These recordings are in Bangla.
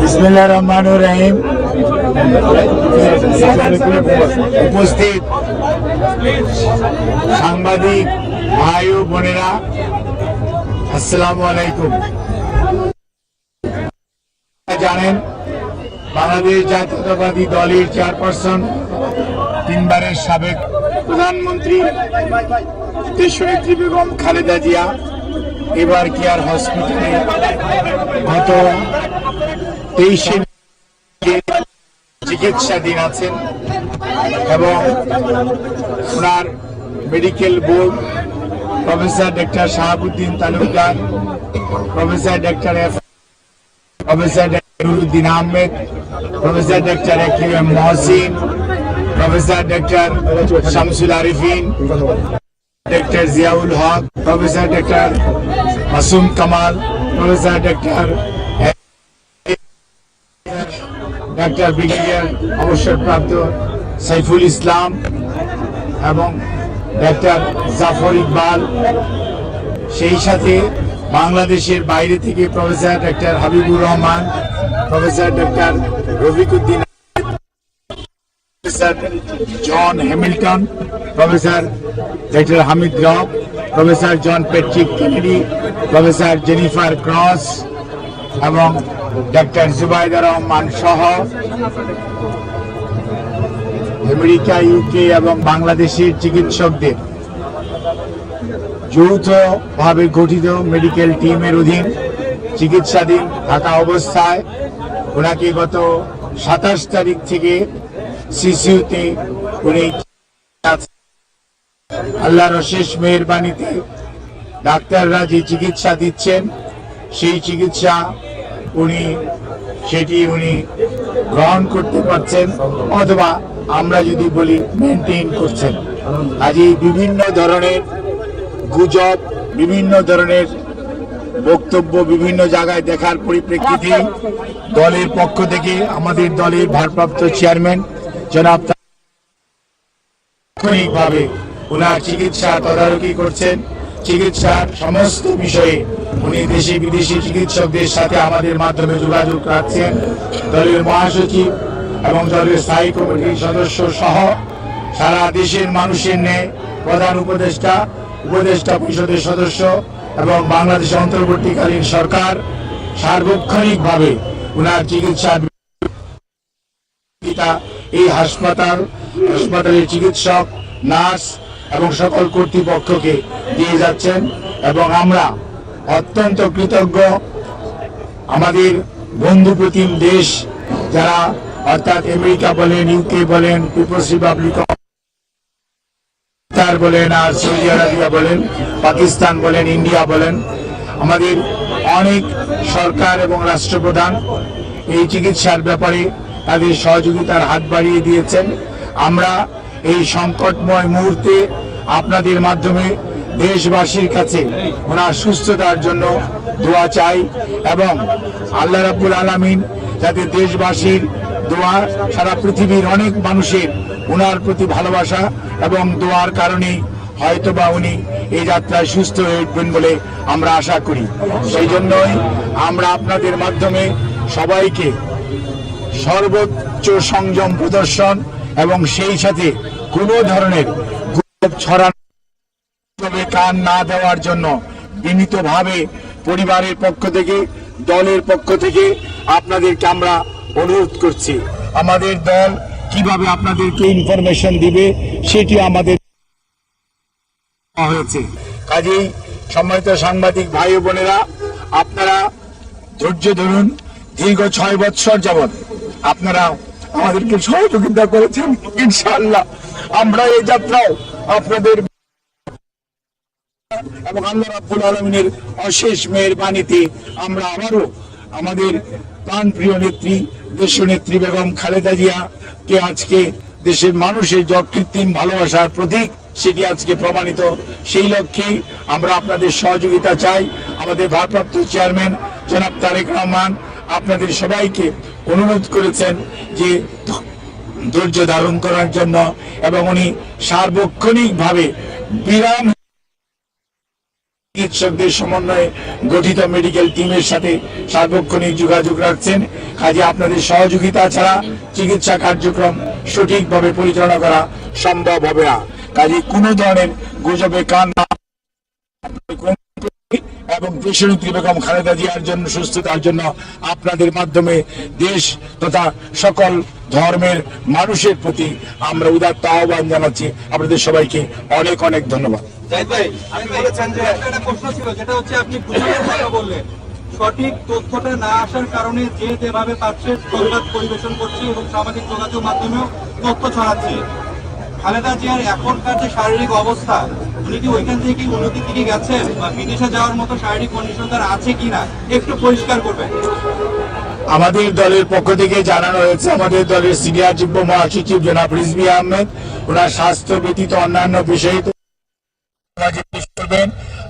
বিসমিল্লাহ রহমান রহিম। উপস্থিত সাংবাদিক ভাই ও বোনেরা, আসসালামু আলাইকুম। জানেন, বাংলাদেশ জাতীয়তাবাদী দলের চেয়ারপারসন তিনবারের সাবেক প্রধানমন্ত্রী দেশনেত্রী বেগম খালেদা জিয়া, এবার কেয়ার হসপিটালে? গত তেইশে চিকিৎসাধীন আছেন এবং ওনার medical board professor doctor Shahabuddin Talukdar, professor doctor F, professor doctor Nuruddin Ahmed, professor doctor একিম M Mohsin professor doctor Shamsul Arefin doctor Ziaul Haque, professor doctor Masum Kamal, professor doctor doctor brigadier অবসরপ্রাপ্ত সাইফুল ইসলাম এবং ডাক্তার জাফর ইকবাল। সেই সাথে বাংলাদেশের বাইরে থেকে professor doctor Habibur Rahman, professor doctor Rafiquddin professor John Hamilton professor doctor Hamid Rob professor John Patrick Kennedy professor Jennifer Cross এবং ডক্টর জুবাইদা রহমান সহ আমেরিকা ইউকে এবং বাংলাদেশের চিকিৎসকদের যৌথভাবে গঠিত মেডিকেল টিমের অধীন চিকিৎসাধীন থাকা অবস্থায় ওনাকে গত সাতাশ তারিখ থেকে সিসিউতে উনি আল্লাহর অশেষ মেহরবানিতে ডাক্তাররা যে চিকিৎসা দিচ্ছেন, সেই চিকিৎসা উনি, সেটি উনি গ্রহণ করতে পারছেন অথবা আমরা যদি বলি মেনটেন করছেন। কাজেই বিভিন্ন ধরনের গুজব, বিভিন্ন ধরনের বক্তব্য বিভিন্ন জায়গায় দেখার পরিপ্রেক্ষিতে দলের পক্ষ থেকে আমাদের দলের ভারপ্রাপ্ত চেয়ারম্যান জনাব তাৎক্ষণিকভাবে ওনার চিকিৎসা তদারকি করছেন। চিকিৎসার সমস্ত বিষয়ে উনি দেশি বিদেশি চিকিৎসকদের সাথে আমাদের মাধ্যমে যোগাযোগ রাখছেন। দলের মহাসচিব এবং দলের স্থায়ী কমিটির সদস্য সহ সারা দেশের মানুষের ন্যায় প্রধান উপদেষ্টা উপদেষ্টা পরিষদের সদস্য এবং বাংলাদেশ অন্তর্বর্তীকালীন সরকার সার্বক্ষণিকভাবে উনার চিকিৎসার পিতা এই হাসপাতাল, হাসপাতালের চিকিৎসক, নার্স এবং সকল কর্তৃপক্ষকে দিয়ে যাচ্ছেন এবং আমরা অত্যন্ত কৃতজ্ঞ। আমাদের বন্ধু প্রতিম দেশ যারা অর্থাৎ আমেরিকা বলেন, ইউকে বলেন, পিপলস রিপাবলিক কাতার বলেন, আর সৌদি আরবিয়া বলেন পাকিস্তান বলেন ইন্ডিয়া বলেন, আমাদের অনেক সরকার এবং রাষ্ট্রপ্রধান এই চিকিৎসার ব্যাপারে তাদের সহযোগিতার হাত বাড়িয়ে দিয়েছেন। আমরা এই সংকটময় মুহূর্তে আপনাদের মাধ্যমে দেশবাসীর কাছে ওনার সুস্থতার জন্য দোয়া চাই এবং আল্লাহ রাবুল আলামিন যাতে দেশবাসীর দোয়া সারা পৃথিবীর অনেক মানুষের ওনার প্রতি ভালোবাসা এবং দোয়ার কারণেই হয়তোবা উনি এই যাত্রায় সুস্থ হয়ে উঠবেন বলে আমরা আশা করি। সেই জন্যই আমরা আপনাদের মাধ্যমে সবাইকে সর্বোচ্চ সংযম প্রদর্শন এবং সেই সাথে কোনো ধরনের ছড়ানো কান না দেওয়ার জন্য বিনীতভাবে পরিবারের পক্ষ থেকে, দলের পক্ষ থেকে আপনাদেরকে আমরা অনুরোধ করছি। আমাদের দল কীভাবে আপনাদেরকে ইনফরমেশন দিবে, সেটি আমাদের হয়েছে। কাজেই সম্মানিত সাংবাদিক ভাই বোনেরা, আপনারা ধৈর্য ধরুন, দীর্ঘ ছয় বৎসর যাবৎ আপনারা আমাদেরকে সহযোগিতা করেছেন, ইনশাআল্লাহ। আমরা এই যাত্রাও আপনাদের এবং আল্লাহ রাব্বুল আলমিনের অশেষ মেহেরবানিতে আমরা আবারও আমাদের প্রাণ প্রিয় নেত্রী দেশ নেত্রী বেগম খালেদা জিয়া, কে আজকে দেশের মানুষের যে কৃত্রিম ভালোবাসার প্রতীক, সেটি আজকে প্রমাণিত। সেই লক্ষ্যে আমরা আপনাদের সহযোগিতা চাই। আমাদের ভারপ্রাপ্ত চেয়ারম্যান জনাব তারেক রহমান আপনাদের সবাইকে অনুরোধ করেছেন যে ধৈর্য ধারণ করার জন্য এবং উনি সার্বক্ষণিকভাবে বিরাম চিকিৎসকদের সমন্বয়ে গঠিত মেডিকেল টিমের সাথে সার্বক্ষণিক যোগাযোগ রাখছেন। কাজে আপনাদের সহযোগিতা ছাড়া চিকিৎসা কার্যক্রম সঠিকভাবে পরিচালনা করা সম্ভব হবে না। কাজে কোনো ধরনের গুজবে কান না এবং দেশনেত্রী বেগম খালেদা জিয়ার জন্য সুস্থতার জন্য আপনাদের মাধ্যমে দেশ তথা সকল ধর্মের মানুষের প্রতি আমরা উদাত্ত আহ্বান জানাচ্ছি। আপনাদের সবাইকে অনেক অনেক ধন্যবাদ। সঠিক তথ্যটা না আসার কারণে যে যেভাবে পাচ্ছে সংবাদ পরিবেশন করছে এবং সামাজিক যোগাযোগ মাধ্যমেও তথ্য ছড়াচ্ছে। খালেদা জিয়ার এখনকার যে শারীরিক অবস্থা, উনি কি ওইখান থেকে কি উন্নতির দিকে গেছেন বা বিদেশে যাওয়ার মতো শারীরিক কন্ডিশন তার আছে কিনা, একটু পরিষ্কার করবেন। আমাদের দলের পক্ষ থেকে জানানো হয়েছে, আমাদের দলের সিনিয়র যুগ্ম মহাসচিব জনাব রিজভি আহমেদ, ওনার স্বাস্থ্য ব্যতীত অন্যান্য বিষয়ে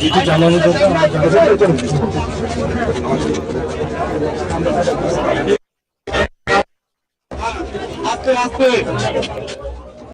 যেটি জানানো দরকার আস্তে আস্তে।